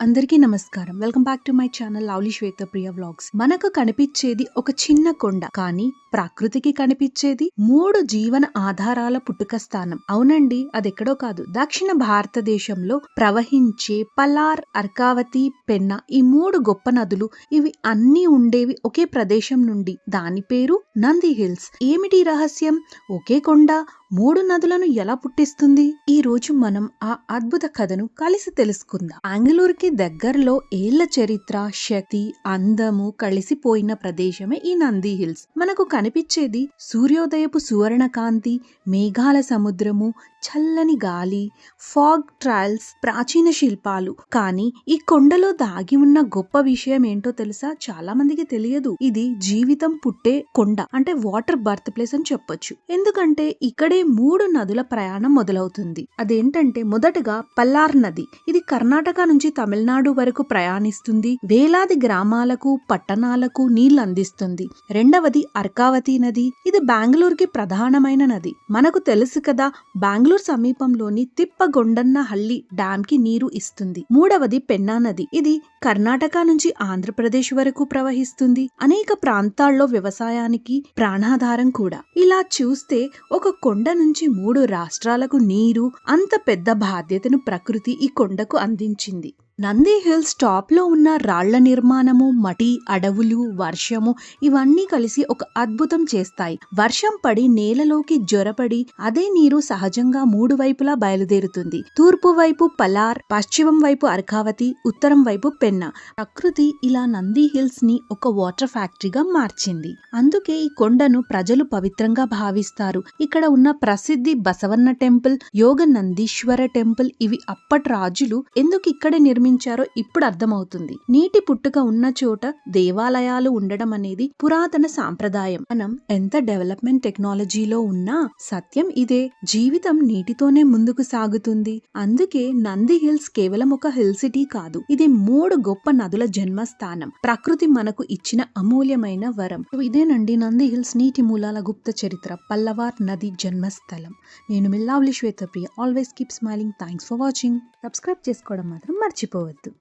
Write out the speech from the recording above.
అందరికీ నమస్కారం. Welcome back to my channel lovely Shweta Priya vlogs. మనకు కనిపించేది ఒక చిన్న కొండ. కానీ ప్రకృతికి కనిపించేది మూడు జీవన ఆధారాల పుట్టుక స్థానం. అవునండి అదెక్కడో కాదు. దక్షిణ భారతదేశంలో ప్రవహించే పలార్ అర్కావతి పెన్న ఈ మూడు గొప్ప నదులు ఇవి అన్నీ ఉండేవి ఒకే ప్రదేశం నుండి. దాని పేరు నంది హిల్స్. ఏమిటి రహస్యం? ఒకే కొండ మూడు నదులను ఎలా పుట్టిస్తుంది? ఈ రోజు మనం ఆ అద్భుత కథను కలిసి తెలుసుకుందాం. బెంగళూరుకి దగ్గరలో ఏళ్ళ చరిత్ర శక్తి అందము కలిసిపోయిన ప్రదేశమే ఈ నంది హిల్స్. మనకు కనిపించేది సూర్యోదయపు సువర్ణకాంతి మేఘాల సముద్రము చల్లని గాలి ఫాగ్ ట్రయల్స్ ప్రాచీన శిల్పాలు. కానీ ఈ కొండలో దాగి ఉన్న గొప్ప విషయం ఏంటో తెలుసా? చాలా మందికి తెలియదు. ఇది జీవితం పుట్టే కొండ అంటే వాటర్ బర్త్ ప్లేస్ అని చెప్పొచ్చు. ఎందుకంటే ఇక్కడే మూడు నదుల ప్రయాణం మొదలవుతుంది. అదేంటంటే మొదటగా పల్లార్ నది. ఇది కర్ణాటక నుంచి తమిళనాడు వరకు ప్రయాణిస్తుంది. వేలాది గ్రామాలకు పట్టణాలకు నీళ్ళు అందిస్తుంది. రెండవది అర్కావతి నది ఇది బెంగళూరుకి ప్రధానమైన నది. మనకు తెలుసు కదా బెంగళూరు సమీపంలోని తిప్పగొండన్న హల్లి డ్యామ్కి నీరు ఇస్తుంది. మూడవది పెన్నా నది. ఇది కర్ణాటక నుంచి ఆంధ్రప్రదేశ్ వరకు ప్రవహిస్తుంది. అనేక ప్రాంతాల్లో వ్యవసాయానికి ప్రాణాధారం కూడా. ఇలా చూస్తే ఒక కొండ నుంచి మూడు రాష్ట్రాలకు నీరు అంత పెద్ద బాధ్యతను ప్రకృతి ఈ కొండకు అందించింది. నంది హిల్స్ టాప్లో ఉన్న రాళ్ళ నిర్మాణము మటి అడవులు వర్షము ఇవన్నీ కలిసి ఒక అద్భుతం చేస్తాయి. వర్షం పడి నేలలోకి జ్వరపడి అదే నీరు సహజంగా మూడు వైపులా బయలుదేరుతుంది. తూర్పు వైపు పలార్ పశ్చిమం వైపు అర్కావతి ఉత్తరం వైపు పెన్న. ప్రకృతి ఇలా నంది హిల్స్ని ఒక వాటర్ ఫ్యాక్టరీగా మార్చింది. అందుకే ఈ కొండను ప్రజలు పవిత్రంగా భావిస్తారు. ఇక్కడ ఉన్న ప్రసిద్ధి బసవన్న టెంపుల్ యోగ నందీశ్వర టెంపుల్ ఇవి అప్పటి రాజులు ఎందుకు ఇక్కడ నిర్మించారో ఇప్పుడు అర్థమవుతుంది. నీటి పుట్టుక ఉన్న చోట దేవాలయాలు ఉండడం అనేది పురాతన సాంప్రదాయం. మనం ఎంత డెవలప్మెంట్ టెక్నాలజీలో ఉన్నా సత్యం ఇదే. జీవితం నీటితోనే ముందుకు సాగుతుంది. అందుకే నంది హిల్స్ కేవలం ఒక హిల్ సిటీ కాదు. ఇది మూడు గొప్ప నదుల జన్మస్థానం. ప్రకృతి మనకు ఇచ్చిన అమూల్యమైన వరం. ఇదేనండి నంది హిల్స్ నీటి మూలాల గుప్త చరిత్ర. పల్లవార్ నది జన్మస్థలం. నేను మిల్లావ్లి Shwetapriya. Always keep smiling thanks for watching subscribe చేసుకోవడం మాత్రం మర్చిపో మర్చిపోవద్దు